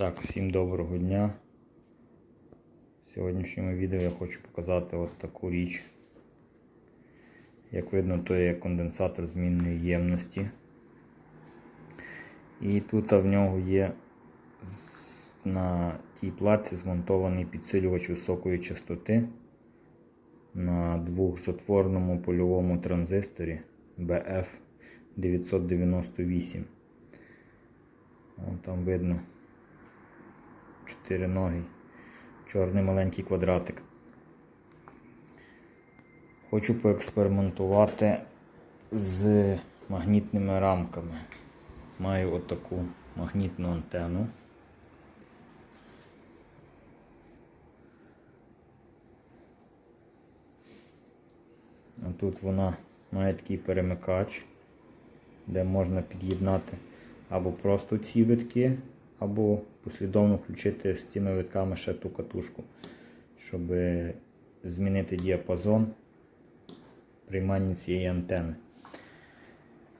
Так, всім доброго дня. В сьогоднішньому відео я хочу показати от таку річ. Як видно, то є конденсатор змінної ємності. І тут в нього є на тій платці змонтований підсилювач високої частоти на двохзатворному польовому транзисторі BF998. Вон там видно чотириногий, чорний маленький квадратик. Хочу поекспериментувати з магнітними рамками. Маю отаку магнітну антенну. А Тут вона має такий перемикач, де можна під'єднати або просто ці витки, або послідовно включити з цими витками ще ту катушку, щоб змінити діапазон приймання цієї антени.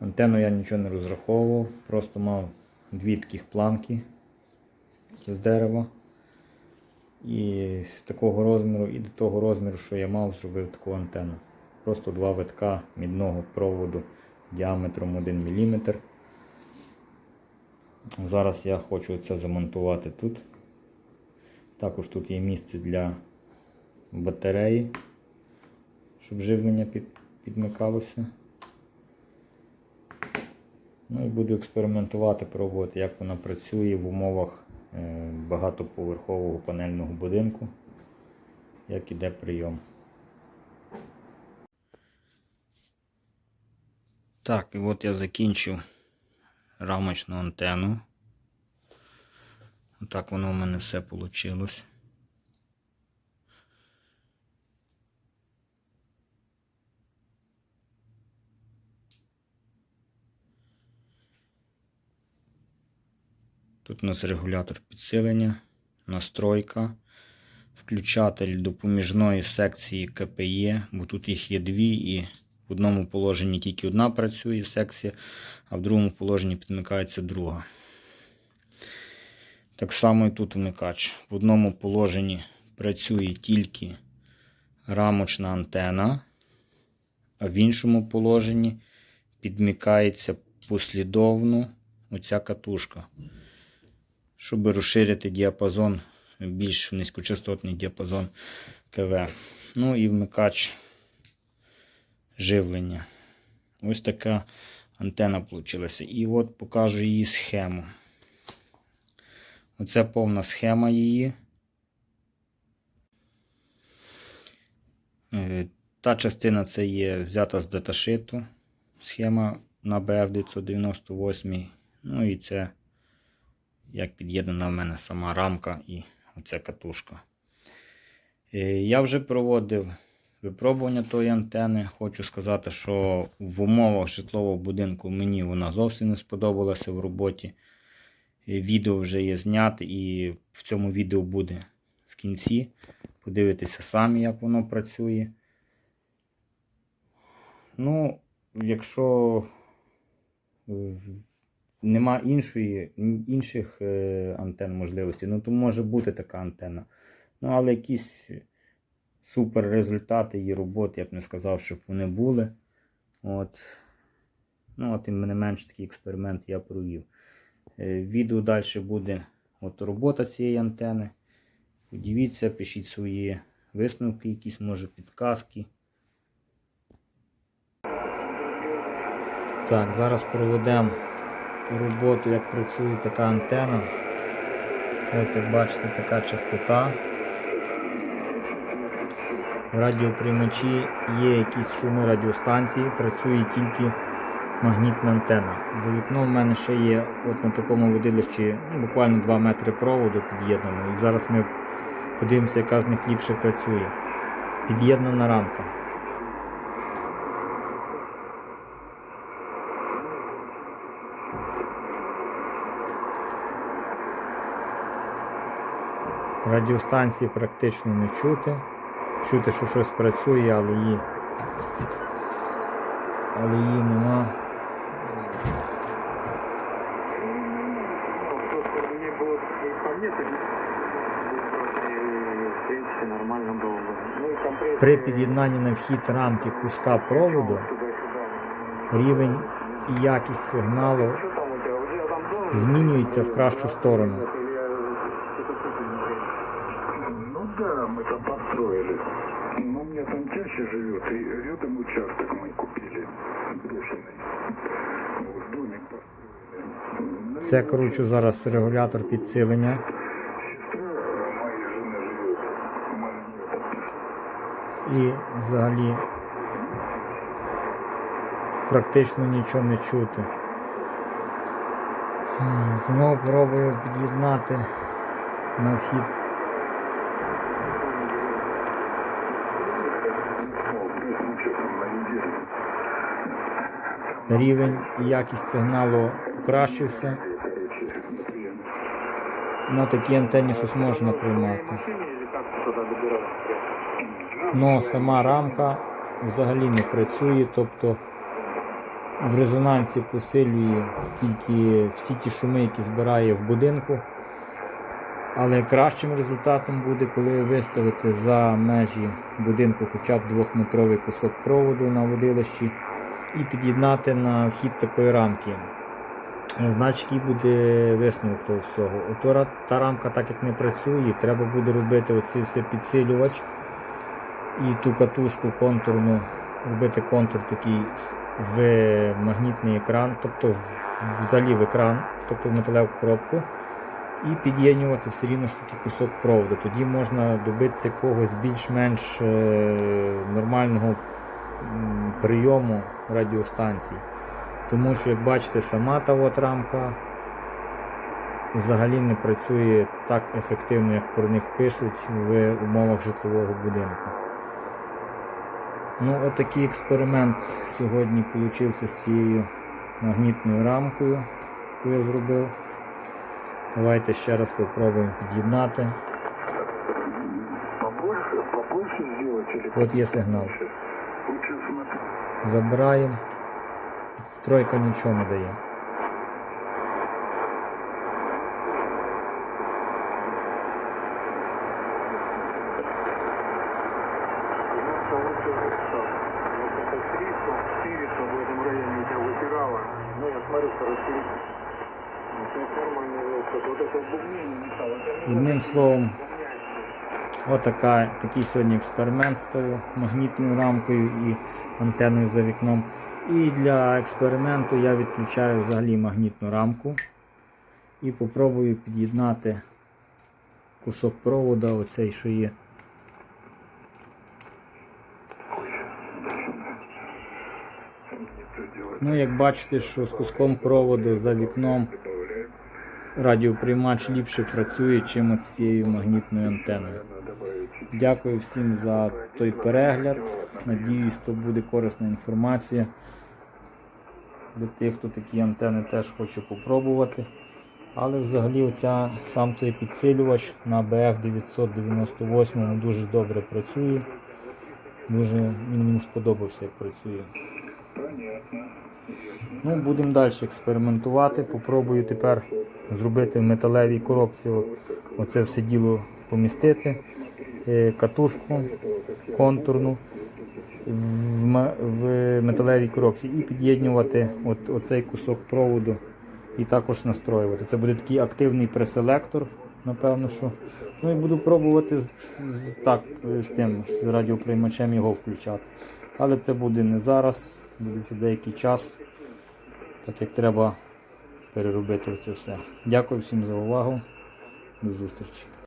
Антенну я нічого не розраховував, просто мав дві таких планки з дерева. І з такого розміру і до того розміру, що я мав, зробив таку антенну. Просто два витка мідного проводу діаметром 1 мм. Зараз я хочу це замонтувати тут. Також тут є місце для батареї, щоб живлення під, підмикалося. Ну і буду експериментувати, пробувати, як вона працює в умовах е, багатоповерхового панельного будинку, як іде прийом. Так, і от я закінчив рамочну антенну. Отак воно у мене все вийшло. Тут у нас регулятор підсилення, настройка, включатель допоміжної секції КПЄ, бо тут їх є дві і в одному положенні тільки одна працює секція, а в другому положенні підмикається друга. Так само і тут вмикач. В одному положенні працює тільки рамочна антена, а в іншому положенні підмикається послідовно оця катушка, щоб розширити діапазон, більш низькочастотний діапазон КВ. Ну і вмикач живлення. Ось така антена вийшла. І от покажу її схему. Оце повна схема її. Е, Та частина це є взята з даташиту. Схема на BF998. Ну і це як під'єднана в мене сама рамка і оця катушка. Е, Я вже проводив випробування тої антени. Хочу сказати, що в умовах житлового будинку мені вона зовсім не сподобалася в роботі. Е, Відео вже є зняте і в цьому відео буде в кінці. Подивитися самі, як воно працює. Ну, якщо нема іншої, інших е, антен можливостей, ну то може бути така антенна. Ну, але якісь супер результати її роботи, я б не сказав, щоб вони були. От. Ну, от і не менш такий експеримент я провів. Е, Відео далі буде от робота цієї антени. Подивіться, пишіть свої висновки, якісь може підказки. Так, зараз проведемо роботу, як працює така антена. Ось як бачите, така частота. Радіоприймачі є якісь шуми радіостанції, працює тільки магнітна антена. За вікном в мене ще є от на такому водилищі ну, буквально 2 метри проводу під'єднано. І зараз ми подивимося, яка з них ліпше працює. Під'єднана рамка. Радіостанції практично не чути. Чути, що щось працює, але її але її нема. При під'єднанні на вхід рамки куска проводу рівень і якість сигналу змінюється в кращу сторону. там чаще живет, и рядом участок мы купили брошенный. Вот домик построили. Ну, Це кручу зараз регулятор підсилення. Сестра моей жены живет. в Москве. і взагалі практично нічого не чути. Знову пробую під'єднати на вхід. Рівень і якість сигналу покращився. На такій антенні щось можна приймати. Но сама рамка взагалі не працює, тобто в резонансі посилює тільки всі ті шуми, які збирає в будинку. Але кращим результатом буде, коли виставити за межі будинку хоча б двохметровий кусок проводу на водилищі і під'єднати на вхід такої рамки. Значить, який буде висновок того всього. Ото та рамка, так як не працює, треба буде робити оцей все підсилювач і ту катушку контурну, робити контур такий в магнітний екран, тобто взагалі в екран, тобто в металеву коробку, і під'єднувати все рівно ж таки кусок проводу. Тоді можна добитися якогось більш-менш е, нормального прийому радіостанцій. Тому що, як бачите, сама та от рамка взагалі не працює так ефективно, як про них пишуть в умовах житлового будинку. Ну, отакий експеримент сьогодні получився з цією магнітною рамкою, яку я зробив. Давайте ще раз спробуємо під'єднати. От є сигнал. Лучше смотри. Забираємо. Підстройка нічого не дає. в этом районе у тебя выпирало. Ну, я смотрю, что Ну, это нормально велся. Вот это бубнение мешало. Одним словом, отака, такий сьогодні експеримент з тою магнітною рамкою і антеною за вікном. І для експерименту я відключаю взагалі магнітну рамку і попробую під'єднати кусок провода, оцей, що є. Ну, як бачите, що з куском проводу за вікном. Радіоприймач ліпше працює, чим з цією магнітною антеною. Дякую всім за той перегляд. Надіюсь, то буде корисна інформація для тих, хто такі антени теж хоче попробувати. Але взагалі оця, сам той підсилювач на BF 998 дуже добре працює. Дуже він мені сподобався, як працює. Ну, будемо далі експериментувати. Попробую тепер зробити в металевій коробці оце все діло помістити. Е, Катушку контурну в, металевій коробці і під'єднувати от, оцей кусок проводу і також настроювати. Це буде такий активний преселектор, напевно, що. Ну і буду пробувати з, так, з тим, з радіоприймачем його включати. Але це буде не зараз, буде деякий час, так як треба переробити це все. Дякую всім за увагу. До зустрічі.